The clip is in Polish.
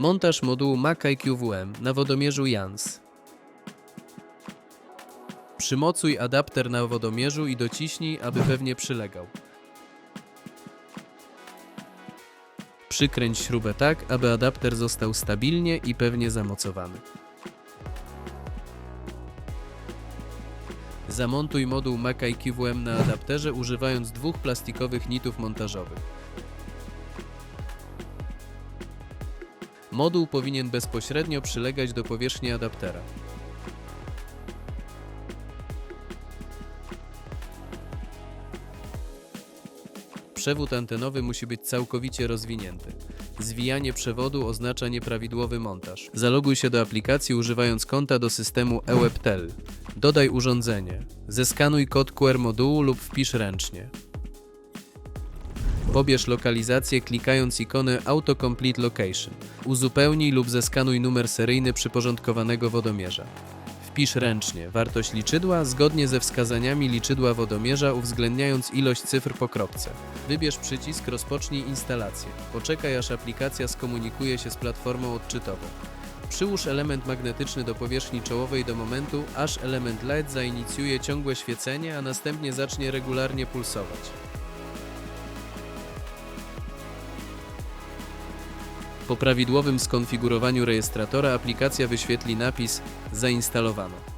Montaż modułu Mackay QWM na wodomierzu Jans. Przymocuj adapter na wodomierzu i dociśnij, aby pewnie przylegał. Przykręć śrubę tak, aby adapter został stabilnie i pewnie zamocowany. Zamontuj moduł Mackay QWM na adapterze używając dwóch plastikowych nitów montażowych. Moduł powinien bezpośrednio przylegać do powierzchni adaptera. Przewód antenowy musi być całkowicie rozwinięty. Zwijanie przewodu oznacza nieprawidłowy montaż. Zaloguj się do aplikacji używając konta do systemu eWebTel. Dodaj urządzenie. Zeskanuj kod QR modułu lub wpisz ręcznie. Pobierz lokalizację klikając ikonę Autocomplete Location. Uzupełnij lub zeskanuj numer seryjny przyporządkowanego wodomierza. Wpisz ręcznie wartość liczydła zgodnie ze wskazaniami liczydła wodomierza, uwzględniając ilość cyfr po kropce. Wybierz przycisk Rozpocznij instalację. Poczekaj aż aplikacja skomunikuje się z platformą odczytową. Przyłóż element magnetyczny do powierzchni czołowej do momentu, aż element LED zainicjuje ciągłe świecenie, a następnie zacznie regularnie pulsować. Po prawidłowym skonfigurowaniu rejestratora aplikacja wyświetli napis Zainstalowano.